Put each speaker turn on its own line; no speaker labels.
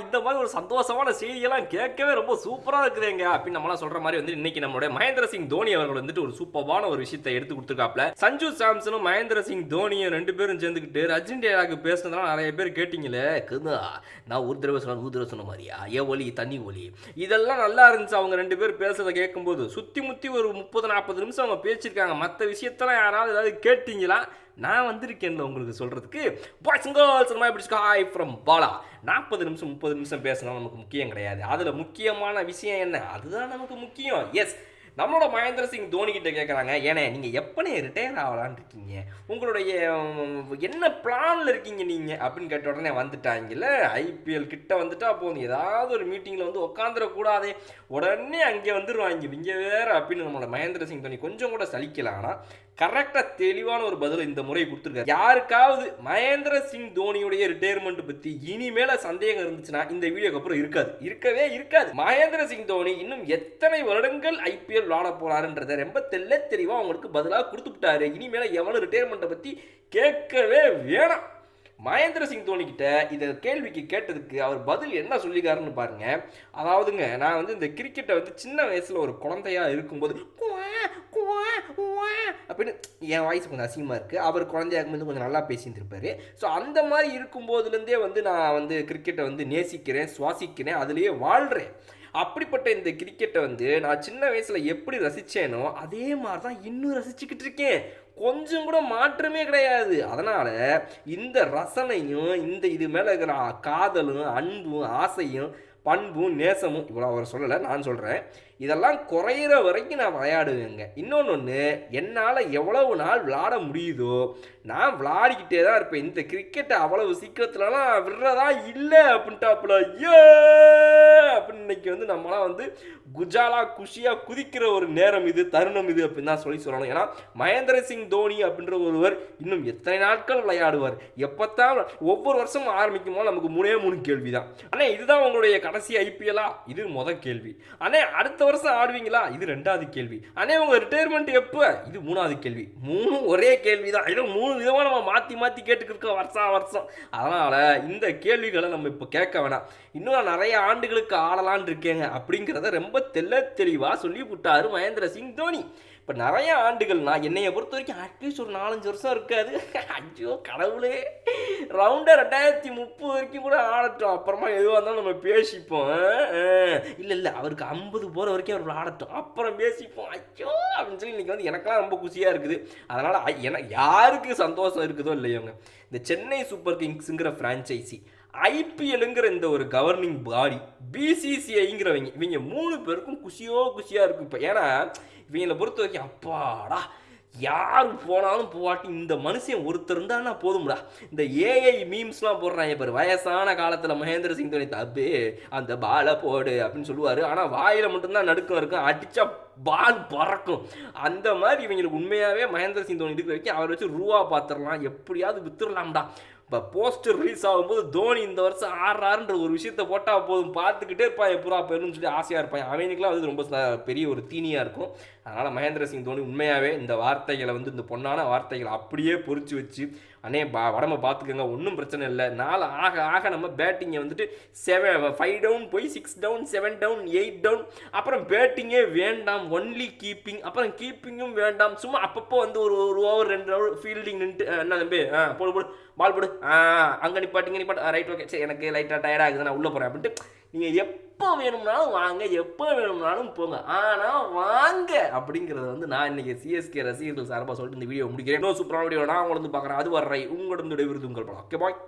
இந்த மாதிரி ஒரு சந்தோஷமான செய்தியெல்லாம் கேட்கவே ரொம்ப சூப்பராக இருக்குதுங்க அப்படின்னு நம்மளாம் சொல்ற மாதிரி வந்து இன்னைக்கு நம்மளுடைய மகேந்திர சிங் தோனி அவர்கள் வந்துட்டு ஒரு சூப்பரான ஒரு விஷயத்தை எடுத்து கொடுத்துருக்காப்ல சஞ்சு சாம்சனும் மகேந்திர சிங் தோனியும் ரெண்டு பேரும் சேர்ந்துக்கிட்டு ரஜினி டேலாக்கு பேசுனதுலாம் நிறைய பேர் கேட்டீங்களே கதா நான் ஒரு தடவை சொன்ன ஒரு தடவை சொன்ன மாதிரியா? ஏ ஒலி தண்ணி ஒலி? இதெல்லாம் நல்லா இருந்துச்சு. அவங்க ரெண்டு பேர் பேசுறதை கேட்கும்போது சுத்தி முத்தி ஒரு முப்பது நாற்பது நிமிஷம் அவங்க பேசியிருக்காங்க. மற்ற விஷயத்தெல்லாம் யாராவது ஏதாவது கேட்டீங்களா? நான் வந்திருக்கேன்ல உங்களுக்கு சொல்கிறதுக்கு boys girls my hi from Bala. நாற்பது நிமிஷம் முப்பது நிமிஷம் பேசினா நமக்கு முக்கியம் கிடையாது. அதில் முக்கியமான விஷயம் என்ன? அதுதான் நமக்கு முக்கியம். எஸ் நம்மளோட மகேந்திர சிங் தோனி கிட்ட கேட்குறாங்க ஏனே நீங்கள் எப்பனே ரிட்டையர் ஆகலான்னு இருக்கீங்க. உங்களுடைய என்ன பிளானில் இருக்கீங்க நீங்கள் அப்படின்னு கேட்ட உடனே வந்துட்டாங்கல்ல. ஐபிஎல் கிட்ட வந்துட்டா போதும். ஏதாவது ஒரு மீட்டிங்கில் வந்து உட்காந்துடக்கூடாதே உடனே அங்கே வந்துடுவாங்க இங்கே வேறு அப்படின்னு நம்மளோட மகேந்திர சிங் தோனி கொஞ்சம் கூட சலிக்கலாம் ஆனால் கரெக்டாக தெளிவான ஒரு பதில் இந்த முறை கொடுத்துருக்காரு. யாருக்காவது மகேந்திர சிங் தோனியுடைய ரிட்டையர்மெண்ட் பற்றி இனிமேல சந்தேகம் இருந்துச்சுன்னா இந்த வீடியோக்கு அப்புறம் இருக்காது. இருக்கவே இருக்காது. மகேந்திர சிங் தோனி இன்னும் எத்தனை வருடங்கள் ஐபிஎல் விளாட போறாருன்றதை ரொம்ப தெல்ல தெளிவாக அவங்களுக்கு பதிலாக கொடுத்துட்டாரு இனிமேல எவனும் ரிட்டையர்மெண்ட்டை பற்றி கேட்கவே வேணாம். மகேந்திர சிங் தோனி கிட்ட இதை கேள்விக்கு கேட்டதுக்கு அவர் பதில் என்ன சொல்லிக்காருன்னு பாருங்க. அதாவதுங்க நான் வந்து இந்த கிரிக்கெட்டை வந்து சின்ன வயசுல ஒரு குழந்தையா இருக்கும்போது அப்படின்னு என் வாய்ஸ் கொஞ்சம் அசிங்கமாக இருக்குது அவர் குழந்தையா இருக்கும்போது கொஞ்சம் நல்லா பேசியிருந்துருப்பாரு. ஸோ அந்த மாதிரி இருக்கும்போதுலேருந்தே வந்து நான் வந்து கிரிக்கெட்டை வந்து நேசிக்கிறேன் சுவாசிக்கிறேன் அதுலேயே வாழ்கிறேன் அப்படிப்பட்ட இந்த கிரிக்கெட்டை வந்து நான் சின்ன வயசில் எப்படி ரசித்தேனோ அதே மாதிரி தான் இன்னும் ரசிச்சுக்கிட்டு இருக்கேன். கொஞ்சம் கூட மாற்றமே கிடையாது. அதனால் இந்த ரசனையும் இந்த இது மேலே இருக்கிற காதலும் அன்பும் ஆசையும் பண்பும் நேசமும் இவ்வளோ அவர் சொல்லலை நான் சொல்கிறேன் இதெல்லாம் குறையிற வரைக்கும் நான் விளையாடுவேங்க. இன்னொன்று ஒன்று என்னால் எவ்வளவு நாள் விளாட முடியுதோ நான் விளாடிக்கிட்டே தான் இருப்பேன். இந்த கிரிக்கெட்டை அவ்வளவு சீக்கிரத்துலலாம் விடுறதா இல்லை அப்படின்ட்டாப்புல. ஏ! அப்படின்னு இன்னைக்கு வந்து நம்மளாம் வந்து குஜாலா குஷியாக குதிக்கிற ஒரு நேரம் இது தருணம் இது அப்படின்னு தான் சொல்லி சொல்லணும். ஏன்னா மகேந்திர சிங் தோனி அப்படின்ற ஒருவர் இன்னும் எத்தனை நாட்கள் விளையாடுவார்? எப்போத்தான் ஒவ்வொரு வருஷமும் ஆரம்பிக்கும் போது நமக்கு மூணே மூணு கேள்வி தான் அண்ணே இதுதான் உங்களுடைய கடைசி ஐபிஎல்லா இது முத கேள்வி. அண்ணே அடுத்த வருஷம் ஆடுவீங்களா? இது ரெண்டாவது கேள்வி. அண்ணே உங்கள் ரிட்டையர்மெண்ட் எப்போ? இது மூணாவது கேள்வி. மூணும் ஒரே கேள்வி தான் இது மூணு விதமாக நம்ம மாற்றி மாற்றி கேட்டுக்கிட்டு வருஷம் வருஷம். அதனால் இந்த கேள்விகளை நம்ம இப்போ கேட்க வேணாம். இன்னும் நிறைய ஆண்டுகளுக்கு ஆடலான் இருக்கேங்க. அப்படிங்கிறத ரொம்ப தெல்ல தெளிவாக சொல்லி விட்டாரு மகேந்திர சிங் தோனி. இப்போ நிறைய ஆண்டுகள் நான் என்னையை பொறுத்த வரைக்கும் அட்லீஸ்ட் ஒரு நாலஞ்சு வருஷம் இருக்காது. ஐயோ கடவுளே. ரவுண்டர் ரெண்டாயிரத்தி முப்பது வரைக்கும் கூட ஆடட்டும். அப்புறமா எதுவாக இருந்தாலும் நம்ம பேசிப்போம். இல்லை இல்லை அவருக்கு ஐம்பது போகிற வரைக்கும் அவர் ஆடட்டும். அப்புறம் பேசிப்போம். ஐயோ அப்படின்னு சொல்லி இன்றைக்கி வந்து எனக்கெல்லாம் ரொம்ப குஷியாக இருக்குது. அதனால் என யாருக்கு சந்தோஷம் இருக்குதோ இல்லையோங்க. இந்த சென்னை சூப்பர் கிங்ஸுங்கிற ஃப்ரான்ச்சைசி ஐபிஎலுங்கிற இந்த ஒரு கவர்னிங் பாடி பிசிசிஐங்கிறவங்க இவங்க மூணு பேருக்கும் குஷியோ குஷியாக இருக்கும் இப்போ. ஏன்னா இவங்களை பொறுத்த வரைக்கும் அப்பாடா யார் போனாலும் போவாட்டி இந்த மனுஷன் ஒருத்தர் இருந்தானா போதும்டா. இந்த ஏஐ மீம்ஸ்லாம் போடுறாங்க பாரு. வயசான காலத்தில் மகேந்திர சிங் தோனி தப்பு அந்த பாலை போடு அப்படின்னு சொல்லுவார். ஆனால் வாயில் மட்டும்தான் நடுக்கம் இருக்கும் அடித்தா பால் பறக்கும். அந்த மாதிரி இவங்களுக்கு உண்மையாகவே மகேந்திர சிங் தோனி இருக்கிற வரைக்கும் அவரை வச்சு ரூபா பார்த்துடலாம் எப்படியாவது வித்துடலாம்டா இப்போ போஸ்டர் ரிலீஸ் ஆகும்போது தோனி இந்த வருஷம் ஆடுறாருன்ற ஒரு விஷயத்த போட்டால் போதும். பார்த்துக்கிட்டே இருப்பான் புறா பெருன்னு சொல்லி ஆசையாக இருப்பான் அவனுக்குலாம் வந்து ரொம்ப ச- பெரிய ஒரு தீனியாக இருக்கும். அதனால் மகேந்திர சிங் தோனி உண்மையாகவே இந்த வார்த்தைகளை வந்து இந்த பொன்னான வார்த்தைகளை அப்படியே பொறிச்சு வச்சு அண்ணே பா உடம்ப பார்த்துக்கோங்க ஒன்றும் பிரச்சனை இல்லை. நாள் ஆக ஆக நம்ம பேட்டிங்கை வந்துட்டு செவன் ஃபைவ் டவுன் போய் six down seven down eight down அப்புறம் பேட்டிங்கே வேண்டாம் ஒன்லி கீப்பிங் அப்புறம் கீப்பிங்கும் வேண்டாம். சும்மா அப்பப்போ வந்து ஒரு ஒரு ஓவர் ரெண்டு ஓவர் ஃபீல்டிங் நின்று என்ன தம்பி? ஆ போடு போடு பால் போடு. ஆ அங்கே நிப்பாட்டிங்க நிப்பாட்டு. ரைட் ஓகே சரி எனக்கு லைட்டாக டயர்ட் ஆகுது நான் உள்ளே போகிறேன் அப்படின்ட்டு நீங்கள் எப் எப்போ வேணும்னாலும் வாங்க எப்போ வேணும்னாலும் போங்க. ஆனால் வாங்க அப்படிங்கிறத வந்து நான் இன்னைக்கு சிஎஸ்கே ரசிகர்கள் சார்பாக சொல்லிட்டு இந்த வீடியோ முடிக்கிறேன். இன்னும் சூப்பரான வீடியோ நான் உங்களுக்கு பார்க்குறேன். அது வர்றை உங்களிடம் விருது உங்கள் படம் ஓகே பாய்